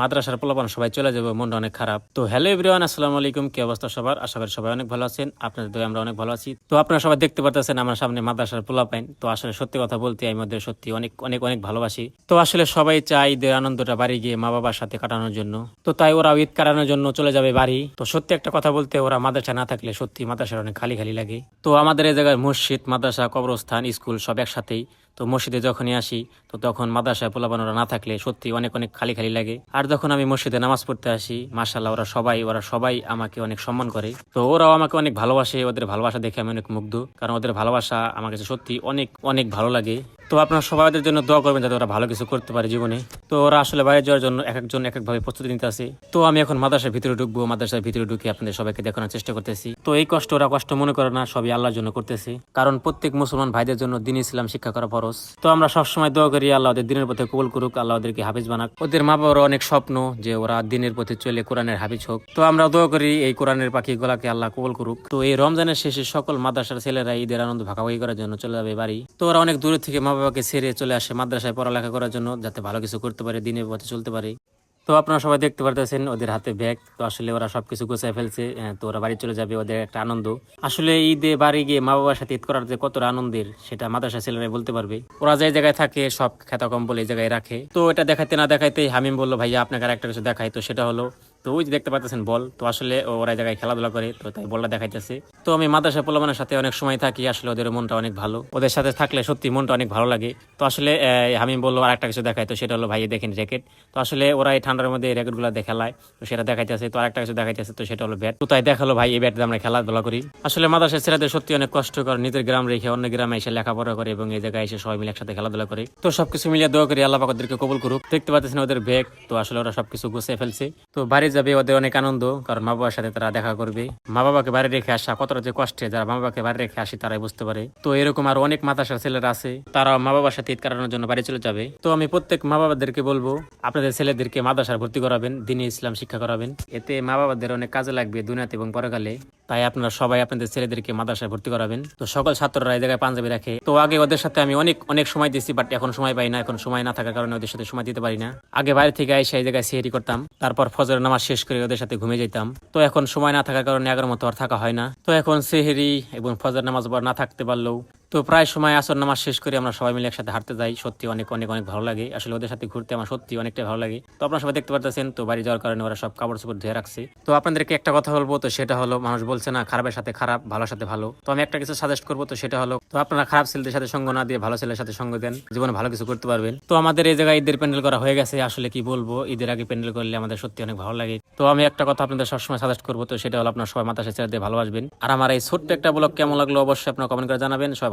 মাদ্রাসার পোলাপান সবাই চলে যাবে, মনটা অনেক খারাপ। তো হ্যালো এভরিওয়ান, আসসালামু আলাইকুম, কি অবস্থা সবার? আশা করি সবাই অনেক ভালো আছেন, আপনাদের দয়ে আমরা অনেক ভালো আছি। তো আপনারা সবাই দেখতে পারতেছেন আমার সামনে মাদ্রাসার পোলাপাইন তো আসলে সত্যি কথা বলতে আমি মধ্যে সত্যি অনেক অনেক অনেক ভালোবাসি। তো আসলে সবাই চাই ঈদের আনন্দটা বাড়ি গিয়ে মা বাবার সাথে কাটানোর জন্য। তো তাই ওরা ঈদ কাটানোর জন্য চলে যাবে বাড়ি। তো সত্যি একটা কথা বলতে, ওরা মাদ্রাসা না থাকলে সত্যি মাদ্রাসার অনেক খালি খালি লাগে। তো আমাদের এই জায়গায় মসজিদ, মাদ্রাসা, কবরস্থান, স্কুল সব একসাথেই। তো মসজিদে যখনই আসি, তো তখন মাদ্রাসায় পোলাপানোরা না থাকলে সত্যি অনেক অনেক খালি খালি লাগে। আর যখন আমি মসজিদে নামাজ পড়তে আসি মার্শাল্লাহ ওরা সবাই ওরা সবাই আমাকে অনেক সম্মান করে। তো ওরাও আমাকে অনেক ভালোবাসে, ওদের ভালোবাসা দেখে আমি অনেক মুগ্ধ। কারণ ওদের ভালোবাসা আমার কাছে সত্যি অনেক অনেক ভালো লাগে। তো আপনারা সবাই ওদের জন্য দোয়া করবেন যাতে ওরা ভালো কিছু করতে পারে জীবনে। তো ওরা আসলে বাইরে যাওয়ার জন্য এক একজন এক একভাবে প্রস্তুতি নিতে আছে তো আমি এখন মাদ্রাসার ভিতরে ঢুকবো, মাদ্রাসার ভিতরে ঢুকে আপনাদের সবাইকে দেখানোর চেষ্টা করতেছি। তো এই কষ্ট ওরা কষ্ট মনে করে না, সবই আল্লাহর জন্য করতেছে। কারণ প্রত্যেক মুসলমান ভাইদের জন্য দিন ইসলাম শিক্ষা করা ফরজ। তো আমরা সবসময় দোয়া করি, আল্লাহ ওদের দিনের পথে কবুল করুক, আল্লাহ ওদেরকে হাফিজ বানাক। ওদের মা বাবার অনেক স্বপ্ন যে ওরা দিনের পথে চলে কোরআনের হাফিজ হোক। তো আমরা দোয়া করি এই কোরআনের পাখি গোলাকে আল্লাহ কবুল করুক। তো এই রমজানের শেষে সকল মাদ্রাসার ছেলেরা ঈদের আনন্দ ভাগাভাগি করার জন্য চলে যাবে বাড়ি। তো ওরা অনেক দূরে থেকে মা বাবাকে ছেড়ে চলে আসে মাদ্রাসায় পড়ালেখা করার জন্য, যাতে ভালো কিছু করতে পারে, দিনের পথে চলতে পারে। তো আপনারা সবাই দেখতে পারতেছেন ওদের হাতে ব্যাগ। তো আসলে ওরা সবকিছু গোছায় ফেলছে তো ওরা বাড়ি চলে যাবে, ওদের একটা আনন্দ। আসলে ঈদে বাড়ি গিয়ে মা বাবার সাথে ঈদ করার যে কতটা আনন্দের, সেটা মাদ্রাসা ছেলেরাই বলতে পারবে। ওরা যে জায়গায় থাকে, সব খেতা কম্বল এই জায়গায় রাখে। তো এটা দেখাইতে না দেখাইতে হামিম বলল, ভাইয়া, আপনাকে একটা কিছু দেখাই। তো সেটা হলো তো ওই যে দেখতে পাচ্ছেন বল। তো আসলে ওরা জায়গায় খেলাধুলা করে, তো তাই বলটা দেখাইতেছে। তো আমি মাদ্রাসা পোলামানের সাথে অনেক সময় থাকি, আসলে ওদের মনটা অনেক ভালো। ওদের সাথে থাকলে সত্যি মনটা অনেক ভালো লাগে। তো আসলে হামিম বলল আর একটা কিছু দেখাই। তো সেটা হলো, ভাই দেখেন র্যাকেট। তো আসলে ওরা এই ঠান্ডার মধ্যে এই র্যাকেটগুলো দেখালায় তো সেটা দেখাইতেছে, তো আরেকটা কিছু দেখাইতেছে, তো সেটা হলো ব্যাট। তো তাই দেখাল ভাই, এই ব্যাটে আমরা খেলাধুলা করি। আসলে মাদ্রাসা ছেলেদের সত্যি অনেক কষ্ট করে নিজের গ্রাম রেখে অন্য গ্রামে এসে লেখাপড়া করে এবং এই জায়গায় এসে সবাই মিলে একসাথে খেলাধুলা করে। তো সবকিছু মিলিয়ে দোয়া করি, আল্লাহ পাক ওদেরকে কবুল করুক। দেখতে পাচ্ছেন ওদের ব্যাগ, তো আসলে ওরা সবকিছু গুছিয়ে ফেলছে। তো বাড়ি যাবে ওদের অনেক আনন্দ, কারণ মা বাবার সাথে তারা দেখা করবে। মা বাবাকে বাইরে রেখে আসা কতটা যে কষ্টে যারা মা বাবাকে বাইরে রেখে আসি তারাই বুঝতে পারে। তো এরকম আর অনেক মাতাসার ছেলেরা আছে তারা মা বাবার সাথে ঈদ কাটানোর জন্য বাড়ি চলে যাবে। তো আমি প্রত্যেক মা বাবাদেরকে বলব, আপনাদের ছেলেদেরকে মাদাসার ভর্তি করাবেন, দিনে ইসলাম শিক্ষা করাবেন। এতে মা বাবাদের অনেক কাজে লাগবে দুনিয়াতে এবং পরকালে। তাই আপনারা সবাই আপনাদের ছেলেদেরকে মাদ্রাসায় ভর্তি করাবেন। তো সকল ছাত্ররা এই জায়গায় পাঞ্জাবি রাখে। তো আগে ওদের সাথে আমি অনেক অনেক সময় দিয়েছি বাট এখন সময় পাই না, এখন সময় না থাকার কারণে ওদের সাথে সময় দিতে পারি না। আগে বাইরে থেকে এসে এই জায়গায় সিহারি করতাম, তারপর ফজরের নামাজ শেষ করে ওদের সাথে ঘুমিয়ে যেতাম। তো এখন সময় না থাকার কারণে আগের মতো আর থাকা হয় না। তো এখন সেহেরি এবং ফজর নামাজ না থাকতে পারলেও তো প্রায় সময় আসর নামাজ শেষ করে আমরা সবাই মিলে একসাথে হাঁটতে যাই। সত্যি অনেক অনেক অনেক ভালো লাগে। আসলে ওদের সাথে ঘুরতে আমার সত্যি অনেকটা ভালো লাগে। তো আপনারা সবাই দেখতে পারতেছেন, তো বাড়ি যাওয়ার কারণে ওরা সব কাপড় চোপড় ধুয়ে রাখছে। তো আপনাদেরকে একটা কথা বলব, তো সেটা হলো, মানুষ বলছে না, খারাপের সাথে খারাপ, ভালোর সাথে ভালো। তো আমি একটা কিছু সাজেস্ট করব, তো সেটা হলো, তো আপনারা খারাপ ছেলেদের সাথে সঙ্গ না দিয়ে ভালো ছেলের সাথে সঙ্গ দেন, জীবনে ভালো কিছু করতে পারবেন। তো আমাদের এই জায়গায় ঈদের প্যান্ডেল করা হয়ে গেছে, আসলে কি বলব, ঈদের আগে প্যান্ডেল করলে আমাদের সত্যি অনেক ভালো লাগে। তো আমি একটা কথা আপনাদের সবসময় সাজেস্ট করব, তো সেটা হলো, আপনার সবাই মাথা ছেড়ে ভালোবাসবেন। আর আমার এই ছোট্ট একটা ব্লগ কেমন লাগল, অবশ্যই আপনার কমেন্ট করে জানাবেন, সবাই